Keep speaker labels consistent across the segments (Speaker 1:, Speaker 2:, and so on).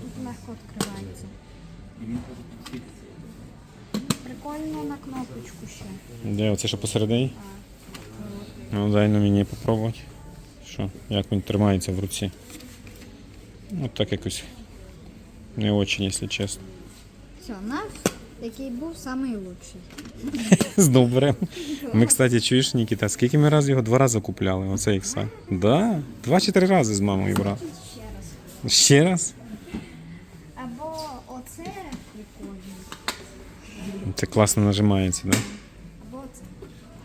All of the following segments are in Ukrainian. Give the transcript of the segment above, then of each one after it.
Speaker 1: Тут легко відкривається. Прикольно на кнопочку ще.
Speaker 2: Де оце що посередині? Ну, дай на мені попробувати. Що, як він тримається в руці. Ну так якось не очень, якщо чесно.
Speaker 1: Все, наш, який був лучший.
Speaker 2: Знов беремо. Ми, кстати, чуєш, Нікіта, скільки ми разів його два рази купляли, оцей ікса? Да? Два чи три рази з мамою брав.
Speaker 1: Ще раз. Або оце прикольно,
Speaker 2: Це класно нажимається, да?
Speaker 1: або це.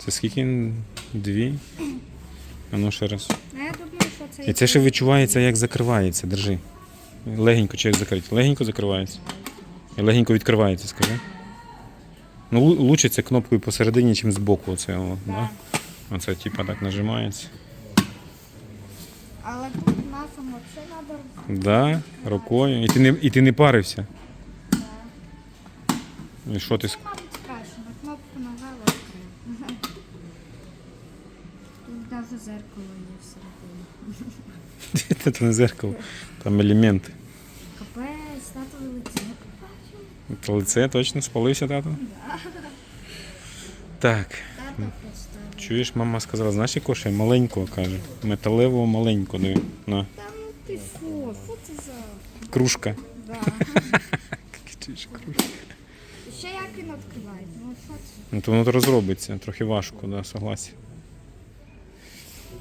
Speaker 2: Це скільки? Дві? А ну ще раз.
Speaker 1: А я думаю, що це
Speaker 2: І це ще відчувається, як закривається. Держи. Легенько чи як закрити. Легенько закривається. І легенько відкривається, скажи. Ну, лучше це кнопкою посередині, ніж збоку. Оце, о, да? Оце типа так нажимається.
Speaker 1: Але тут нашому взагалі треба
Speaker 2: Да, рукою. І ти не, і ти не парився. І що ти
Speaker 1: Мабуть, краще, на кнопку нажала. Тут навіть зеркало є всередині.
Speaker 2: Це не зеркало, там елементи.
Speaker 1: Капець, тато лице.
Speaker 2: Це лице точно спалився тато? Так. Чуєш, мама сказала, знаєш, яку ще маленького каже. Металевого маленького диви. На,
Speaker 1: Та ну ти що, що це за...
Speaker 2: кружка.
Speaker 1: Да.
Speaker 2: Чуєш, кружка.
Speaker 1: Ще як він відкривається? Ну що це?
Speaker 2: Ну, то воно розробиться, трохи важко, да, согласен.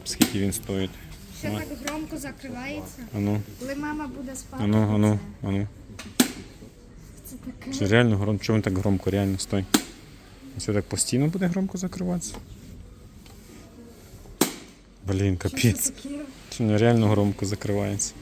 Speaker 2: Скільки він стоїть?
Speaker 1: Ще так громко закривається.
Speaker 2: Ану,
Speaker 1: Коли мама буде спати.
Speaker 2: ану, ану, ану.
Speaker 1: Це таке.
Speaker 2: Це реально громко. Чому він так громко? Реально стой. Це так постійно буде громко закриватися? Блін, капець. Це реально громко закривається.